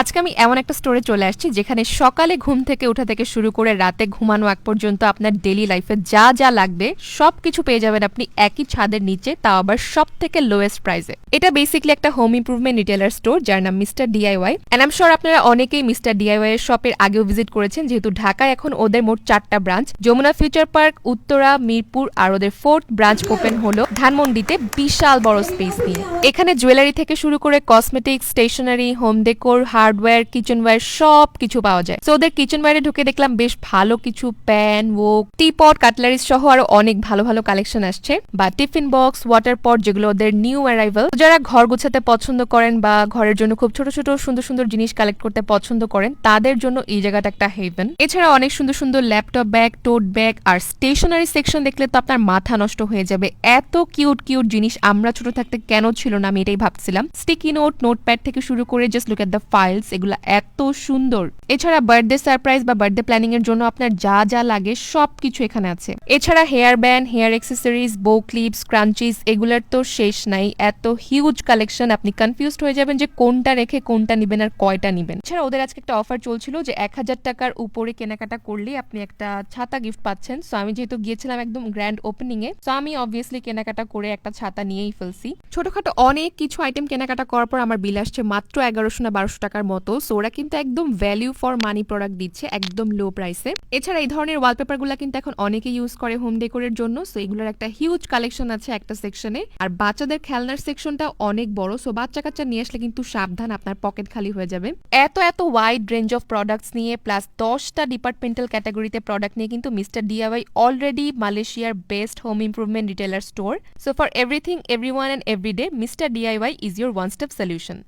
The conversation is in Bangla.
আজকে আমি এমন একটা স্টোরে চলে আসছি যেখানে সকালে ঘুম থেকে ওঠা থেকে শুরু করে রাতে ঘুমানো আগ পর্যন্ত আপনার ডেলি লাইফে যা যা লাগবে সব কিছু পেয়ে যাবেন আপনি একই ছাদের নিচে, তাও আবার সব থেকে লোয়েস্ট প্রাইসে এটা বেসিক্যালি একটা হোম ইমপ্রুভমেন্ট রিটেলার স্টোর যার নাম mister DIY and um sure আপনারা অনেকেই মিস্টার ডিআইওয়াই এর শপের আগেও ভিজিট করেছেন, যেহেতু ঢাকায় এখন ওদের মোট চারটা branch Jamuna future park Uttara, Mirpur আর ওদের ফোর্থ ব্রাঞ্চ ওপেন হলো ধানমন্ডিতে বিশাল বড় স্পেস নিয়ে। এখানে জুয়েলারি থেকে শুরু করে cosmetic stationery home decor hardware kitchenware সব কিছু পাওয়া যায়। সো ওদের কিচেনওয়্যারে ঢুকে দেখলাম বেশ ভালো কিছু প্যান ওক টিপট কাটলারিজ সহ আরও অনেক ভালো ভালো কালেকশন আসছে। বা টিফিন বক্স ওয়াটার পট যেগুলো ওদের নিউ অ্যারাইভাল যারা ঘর গোছাতে পছন্দ করেন বা ঘরের জন্য খুব ছোট ছোট সুন্দর সুন্দর জিনিস কালেক্ট করতে পছন্দ করেন, তাদের জন্য এই জায়গাটা একটা হেভেন এছাড়া অনেক সুন্দর সুন্দর ল্যাপটপ ব্যাগ টোট ব্যাগ আর স্টেশনারি সেকশন দেখলে তো আপনার মাথা নষ্ট হয়ে যাবে। এত কিউট কিউট জিনিস আমরা ছোট থাকতে কেন ছিল না আমি এটাই ভাবছিলাম। স্টিকি নোট নোটপ্যাড থেকে শুরু করে just look at the files এগুলো এত সুন্দর। এছাড়া বার্থডে সারপ্রাইজ বা বার্থডে প্ল্যানিং এর জন্য আপনার যা যা লাগে সব কিছু এখানে আছে। এছাড়া hair band, hair accessories bow clips scrunchies এগুলোর তো শেষ নাই। এত হিউজ কালেকশন আপনি কনফিউজড হয়ে যাবেন যে কোনটা রেখে কোনটা নিবেন আর কয়টা নিবেন। এছাড়া ওদের আজকে একটা অফার চলছিল যে এক হাজার টাকার উপরে কেনাকাটা করলেই আপনি একটা ছাতা গিফট পাচ্ছেন। সো আমি যেহেতু গিয়েছিলাম একদম গ্র্যান্ড ওপেনিং এ সো আমি অবভিয়াসলি কেনাকাটা করে একটা ছাতা নিয়েই ফেলছি। ছোটখাটো অনেক কিছু আইটেম কেনাকাটা করার পর আমার বিল আসছে মাত্র এগারোশো না বারোশো টাকার মতো। সো ওরা কিন্তু একদম ভ্যালিউ ফর মানি প্রোডাক্ট দিচ্ছে একদম লো প্রাইসে এছাড়া এই ধরনের ওয়ালপেপারগুলো কিন্তু এখন অনেকে ইউজ করে হোম ডেকোরের জন্য সো এগুলোর একটা হিউজ কালেকশন আছে একটা সেকশনে আর বাচ্চাদের খেলনার সেকশনটা অনেক বড় সো বাচ্চা কাচ্চা নিয়ে আসলে কিন্তু সাবধান, আপনার পকেট খালি হয়ে যাবে। এত এত ওয়াইড রেঞ্জ অফ প্রোডাক্টস নিয়ে প্লাস দশটা ডিপার্টমেন্টাল ক্যাটাগরিতে প্রোডাক্ট নিয়ে কিন্তু মিস্টার ডিআইওয়াই অলরেডি মালয়েশিয়ার best home improvement retailer store so for everything every one and every day mister DIY is your one step solution